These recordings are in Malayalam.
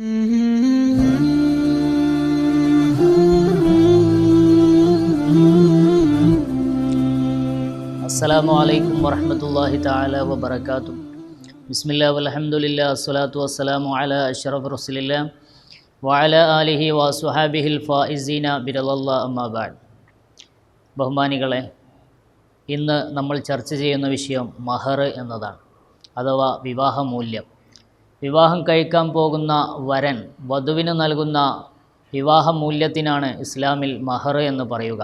അസ്സലാമു അലൈക്കും ആലിഹി ബഹുമാനികളെ ഇന്ന് നമ്മൾ ചർച്ച ചെയ്യുന്ന വിഷയം മഹർ എന്നതാണ് അഥവാ വിവാഹമൂല്യം. വിവാഹം കഴിക്കാൻ പോകുന്ന വരൻ വധുവിന് നൽകുന്ന വിവാഹ വിവാഹമൂല്യത്തിനാണ് ഇസ്ലാമിൽ മഹർ എന്ന് പറയുക.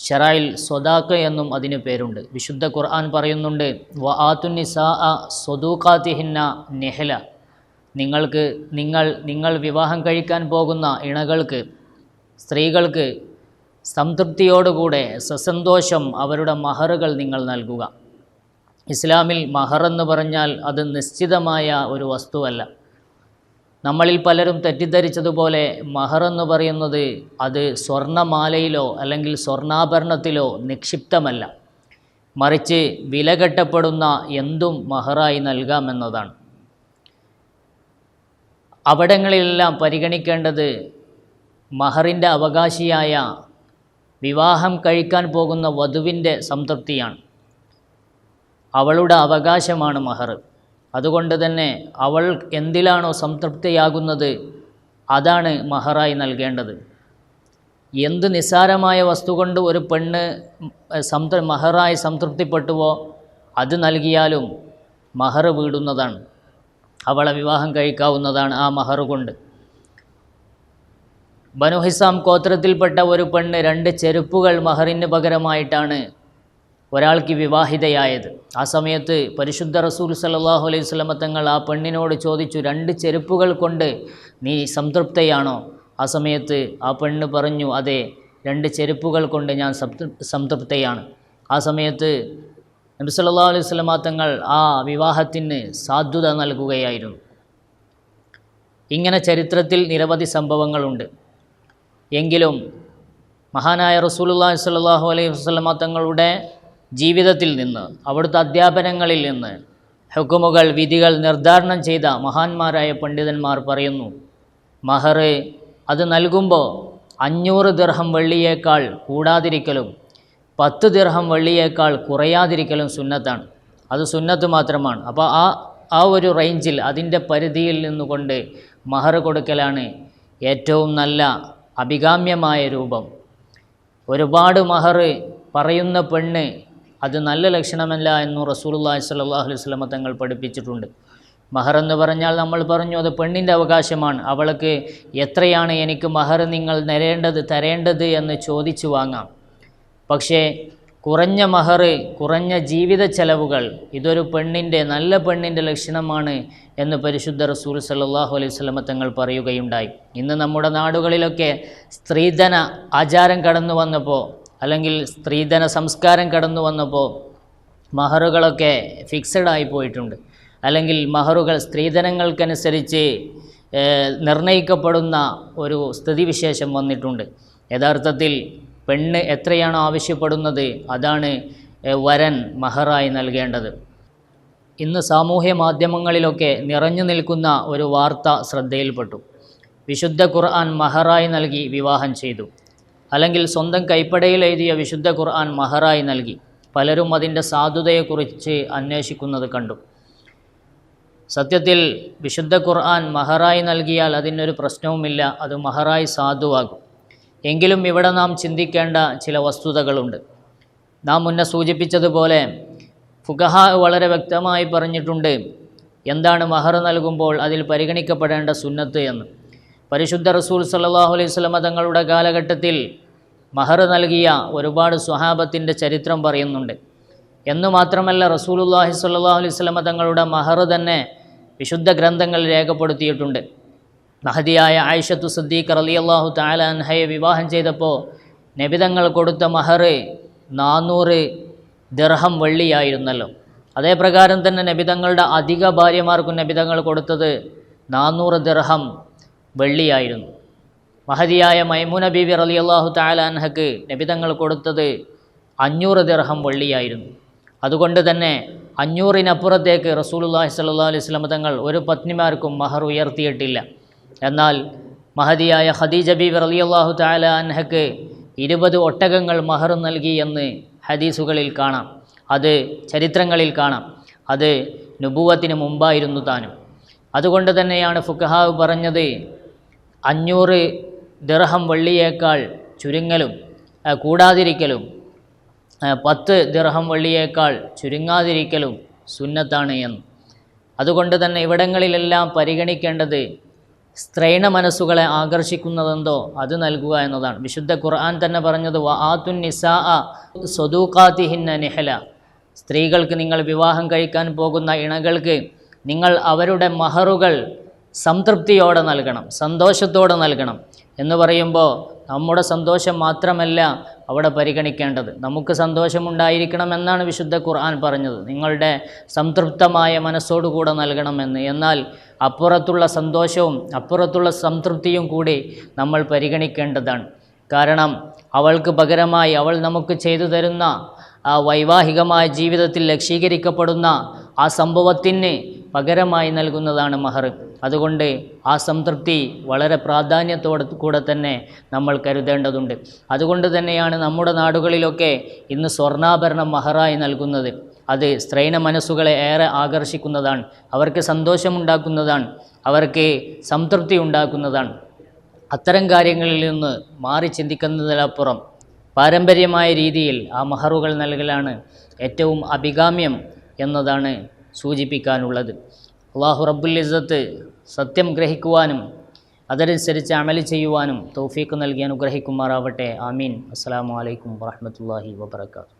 ഷറായിൽ സ്വദാക്ക് എന്നും അതിന് പേരുണ്ട്. വിശുദ്ധ ഖുർആൻ പറയുന്നുണ്ട് വ ആത്തുനിസാ സ്വദൂഖാത്തിഹിന്ന നെഹല. നിങ്ങൾക്ക് നിങ്ങൾ നിങ്ങൾ വിവാഹം കഴിക്കാൻ പോകുന്ന ഇണകൾക്ക് സ്ത്രീകൾക്ക് സംതൃപ്തിയോടുകൂടെ സസന്തോഷം അവരുടെ മഹറുകൾ നിങ്ങൾ നൽകുക. ഇസ്ലാമിൽ മഹർ എന്ന് പറഞ്ഞാൽ അത് നിശ്ചിതമായ ഒരു വസ്തുവല്ല. നമ്മളിൽ പലരും തെറ്റിദ്ധരിച്ചതുപോലെ മഹർ എന്ന് പറയുന്നത് അത് സ്വർണമാലയിലോ അല്ലെങ്കിൽ സ്വർണാഭരണത്തിലോ നിക്ഷിപ്തമല്ല. മറിച്ച് വില കെട്ടപ്പെടുന്ന എന്തും മഹറായി നൽകാമെന്നതാണ് അവിടങ്ങളിലെല്ലാം പരിഗണിക്കേണ്ടത് മഹറിന്റെ അവകാശിയായ വിവാഹം കഴിക്കാൻ പോകുന്ന വധുവിന്റെ സംതൃപ്തിയാണ്. അവളുടെ അവകാശമാണ് മഹർ. അതുകൊണ്ട് തന്നെ അവൾ എന്തിലാണോ സംതൃപ്തിയാകുന്നത് അതാണ് മഹറായി നൽകേണ്ടത്. എന്ത് നിസ്സാരമായ വസ്തു കൊണ്ട് ഒരു പെണ്ണ് സംതൃ മഹറായി സംതൃപ്തിപ്പെട്ടുവോ അത് നൽകിയാലും മഹർ വീടുന്നതാണ്. അവളെ വിവാഹം കഴിക്കാവുന്നതാണ് ആ മഹർ കൊണ്ട്. ബനുഹിസാം ഗോത്രത്തിൽപ്പെട്ട ഒരു പെണ്ണ് രണ്ട് ചെരുപ്പുകൾ മഹറിന് പകരമായിട്ടാണ് ഒരാൾക്ക് വിവാഹിതയായത്. ആ സമയത്ത് പരിശുദ്ധ റസൂൽ സല്ലാഹു അലൈഹി സ്വലമ തങ്ങൾ ആ പെണ്ണിനോട് ചോദിച്ചു രണ്ട് ചെരുപ്പുകൾ കൊണ്ട് നീ സംതൃപ്തയാണോ? ആ സമയത്ത് ആ പെണ്ണ് പറഞ്ഞു അതെ രണ്ട് ചെരുപ്പുകൾ കൊണ്ട് ഞാൻ സംതൃപ്തയാണ്. ആ സമയത്ത് നബി സല്ലാ അലൈഹി സ്വലമ തങ്ങൾ ആ വിവാഹത്തിന് സാധ്യത നൽകുകയായിരുന്നു. ഇങ്ങനെ ചരിത്രത്തിൽ നിരവധി സംഭവങ്ങളുണ്ട്. എങ്കിലും മഹാനായ റസൂലുല്ലാഹി സ്വല്ലാഹു അലൈഹി വസല്ലമ തങ്ങളുടെ ജീവിതത്തിൽ നിന്ന് അവിടുത്തെ അധ്യാപനങ്ങളിൽ നിന്ന് ഹുക്കുമുകൾ വിധികൾ നിർദ്ധാരണം ചെയ്ത മഹാന്മാരായ പണ്ഡിതന്മാർ പറയുന്നു മഹർ അത് നൽകുമ്പോൾ അഞ്ഞൂറ് ദിർഹം വെള്ളിയേക്കാൾ കൂടാതിരിക്കലും പത്ത് ദിർഹം വെള്ളിയേക്കാൾ കുറയാതിരിക്കലും സുന്നത്താണ്. അത് സുന്നത്ത് മാത്രമാണ്. അപ്പോൾ ആ ആ ഒരു റേഞ്ചിൽ അതിന്റെ പരിധിയിൽ നിന്നുകൊണ്ട് മഹർ കൊടുക്കലാണ് ഏറ്റവും നല്ല അഭികാമ്യമായ രൂപം. ഒരുപാട് മഹർ പറയുന്ന പെണ്ണ് അത് നല്ല ലക്ഷണമല്ല എന്നു റസൂലുള്ളാഹി സ്വല്ലല്ലാഹു അലൈഹി വസല്ലം തങ്ങൾ പഠിപ്പിച്ചിട്ടുണ്ട്. മഹർ എന്ന് പറഞ്ഞാൽ നമ്മൾ പറഞ്ഞു അത് പെണ്ണിന്റെ അവകാശമാണ്. അവൾക്ക് എത്രയാണ് എനിക്ക് മഹർ നിങ്ങൾ തരേണ്ടത് തരേണ്ടത് എന്ന് ചോദിച്ചു വാങ്ങാം. പക്ഷേ കുറഞ്ഞ മഹർ കുറഞ്ഞ ജീവിത ചെലവുകൾ ഇതൊരു പെണ്ണിന്റെ നല്ല പെണ്ണിന്റെ ലക്ഷണമാണ് എന്ന് പരിശുദ്ധ റസൂൽ സല്ലാഹു അലൈഹി സ്വലമ തങ്ങൾ പറയുകയുണ്ടായി. ഇന്ന് നമ്മുടെ നാടുകളിലൊക്കെ സ്ത്രീധന ആചാരം കടന്നു വന്നപ്പോൾ അല്ലെങ്കിൽ സ്ത്രീധന സംസ്കാരം കടന്നു വന്നപ്പോൾ മഹറുകളൊക്കെ ഫിക്സഡ് ആയി പോയിട്ടുണ്ട്. അല്ലെങ്കിൽ മഹറുകൾ സ്ത്രീധനങ്ങൾക്കനുസരിച്ച് നിർണയിക്കപ്പെടുന്ന ഒരു സ്ഥിതിവിശേഷം വന്നിട്ടുണ്ട്. യഥാർത്ഥത്തിൽ പെണ്ണ് എത്രയാണോ ആവശ്യപ്പെടുന്നത് അതാണ് വരൻ മഹറായി നൽകേണ്ടത്. ഇന്ന് സാമൂഹ്യ മാധ്യമങ്ങളിലൊക്കെ നിറഞ്ഞു നിൽക്കുന്ന ഒരു വാർത്ത ശ്രദ്ധയിൽപ്പെട്ടു. വിശുദ്ധ ഖുർആൻ മഹറായി നൽകി വിവാഹം ചെയ്തു. അല്ലെങ്കിൽ സ്വന്തം കൈപ്പടയിൽ എഴുതിയ വിശുദ്ധ ഖുർആൻ മഹറായി നൽകി. പലരും അതിന്റെ സാധുതയെക്കുറിച്ച് അന്വേഷിക്കുന്നത് കണ്ടു. സത്യത്തിൽ വിശുദ്ധ ഖുർആൻ മഹറായി നൽകിയാൽ അതിനൊരു പ്രശ്നവുമില്ല അത് മഹറായി സാധുവാകും. എങ്കിലും ഇവിടെ നാം ചിന്തിക്കേണ്ട ചില വസ്തുതകളുണ്ട്. നാം മുന്നേ സൂചിപ്പിച്ചതുപോലെ ഫുഖഹ വളരെ വ്യക്തമായി പറഞ്ഞിട്ടുണ്ട് എന്താണ് മഹർ നൽകുമ്പോൾ അതിൽ പരിഗണിക്കപ്പെടേണ്ട സുന്നത്ത് എന്ന്. പരിശുദ്ധ റസൂൽ സല്ലാഹു അലൈഹി സ്വലമ തങ്ങളുടെ കാലഘട്ടത്തിൽ മഹർ നൽകിയ ഒരുപാട് സ്വഹാബത്തിന്റെ ചരിത്രം പറയുന്നുണ്ട്. എന്നു മാത്രമല്ല റസൂലുല്ലാഹി സ്വല്ലല്ലാഹു അലൈഹി സ്വലമ തങ്ങളുടെ മഹർ തന്നെ വിശുദ്ധ ഗ്രന്ഥങ്ങൾ രേഖപ്പെടുത്തിയിട്ടുണ്ട്. മഹതിയായ ആയിഷത്തു സദ്ദീഖ് അലി അള്ളാഹു താലാൻഹയെ വിവാഹം ചെയ്തപ്പോൾ നബിതങ്ങൾ കൊടുത്ത മഹർ നാനൂറ് ദിർഹം വെള്ളിയായിരുന്നല്ലോ. അതേ പ്രകാരം തന്നെ നബിതങ്ങളുടെ അധിക ഭാര്യമാർക്കും നബിതങ്ങൾ കൊടുത്തത് നാനൂറ് ദിർഹം വെള്ളിയായിരുന്നു. മഹതിയായ മൈമുന ബീബി അലി അള്ളാഹു താലാൻഹക്ക് നബിതങ്ങൾ കൊടുത്തത് അഞ്ഞൂറ് ദിർഹം വെള്ളിയായിരുന്നു. അതുകൊണ്ട് തന്നെ അഞ്ഞൂറിനപ്പുറത്തേക്ക് റസൂലുള്ളാഹി സല്ലാ അലൈഹി സ്വലം തങ്ങൾ ഒരു പത്നിമാർക്കും മഹർ ഉയർത്തിയിട്ടില്ല. എന്നാൽ മഹതിയായ ഖദീജ ബീബി റളിയല്ലാഹു തആല അൻഹക്ക് ഇരുപത് ഒട്ടകങ്ങൾ മഹർ നൽകി എന്ന് ഹദീസുകളിൽ കാണാം. അത് ചരിത്രങ്ങളിൽ കാണാം. അത് നുബൂവത്തിന് മുമ്പായിരുന്നു താനും. അതുകൊണ്ട് തന്നെയാണ് ഫുഖഹാവ് പറഞ്ഞത് അഞ്ഞൂറ് ദിർഹം വെള്ളിയേക്കാൾ ചുരുങ്ങലും കൂടാതിരിക്കലും പത്ത് ദിർഹം വെള്ളിയേക്കാൾ ചുരുങ്ങാതിരിക്കലും സുന്നത്താണ് എന്ന്. അതുകൊണ്ട് തന്നെ ഇവിടങ്ങളിലെല്ലാം പരിഗണിക്കേണ്ടത് സ്ത്രൈണ മനസ്സുകളെ ആകർഷിക്കുന്നതെന്തോ അത് നൽകുക എന്നതാണ്. വിശുദ്ധ ഖുർആൻ തന്നെ പറഞ്ഞത് വ ആത്തുൻ നിസാ സ്വദൂഖാത്തിഹിന്ന നിഹല. സ്ത്രീകൾക്ക് നിങ്ങൾ വിവാഹം കഴിക്കാൻ പോകുന്ന ഇണകൾക്ക് നിങ്ങൾ അവരുടെ മഹറുകൾ സംതൃപ്തിയോടെ നൽകണം സന്തോഷത്തോടെ നൽകണം എന്ന് പറയുമ്പോൾ നമ്മുടെ സന്തോഷം മാത്രമല്ല അവിടെ പരിഗണിക്കേണ്ടത്. നമുക്ക് സന്തോഷമുണ്ടായിരിക്കണം എന്നാണ് വിശുദ്ധ ഖുർആൻ പറഞ്ഞത്. നിങ്ങളുടെ സംതൃപ്തമായ മനസ്സോടുകൂടെ നൽകണമെന്ന് എന്നാൽ അപ്പുറത്തുള്ള സന്തോഷവും അപ്പുറത്തുള്ള സംതൃപ്തിയും കൂടി നമ്മൾ പരിഗണിക്കേണ്ടതാണ്. കാരണം അവൾക്ക് പകരമായി അവൾ നമുക്ക് ചെയ്തു തരുന്ന ആ വൈവാഹികമായ ജീവിതത്തിൽ ലക്ഷീകരിക്കപ്പെടുന്ന ആ സംഭവത്തിന് പകരമായി നൽകുന്നതാണ് മഹർ അതുകൊണ്ട് ആ സംതൃപ്തി വളരെ പ്രാധാന്യത്തോടെ കൂടെ തന്നെ നമ്മൾ കരുതേണ്ടതുണ്ട്. അതുകൊണ്ട് തന്നെയാണ് നമ്മുടെ നാടുകളിലൊക്കെ ഇന്ന് സ്വർണാഭരണം മഹറായി നൽകുന്നത്. അത് സ്ത്രൈന മനസ്സുകളെ ഏറെ ആകർഷിക്കുന്നതാണ്. അവർക്ക് സന്തോഷമുണ്ടാക്കുന്നതാണ്. അവർക്ക് സംതൃപ്തി ഉണ്ടാക്കുന്നതാണ്. അത്തരം കാര്യങ്ങളിൽ നിന്ന് മാറി ചിന്തിക്കുന്നതിനപ്പുറം പാരമ്പര്യമായ രീതിയിൽ ആ മഹറുകൾ നൽകലാണ് ഏറ്റവും അഭികാമ്യം എന്നതാണ് സൂചിപ്പിക്കാനുള്ളത്. അള്ളാഹു റബ്ബുൽ ഇസ്സത്ത് സത്യം ഗ്രഹിക്കുവാനും അതനുസരിച്ച് അമൽ ചെയ്യുവാനും തൗഫീഖ് നൽകി അനുഗ്രഹിക്കുമാറാവട്ടെ. ആമീൻ. അസ്സലാമു അലൈക്കും വറഹ്മത്തുള്ളാഹി വബറകാതുഹു.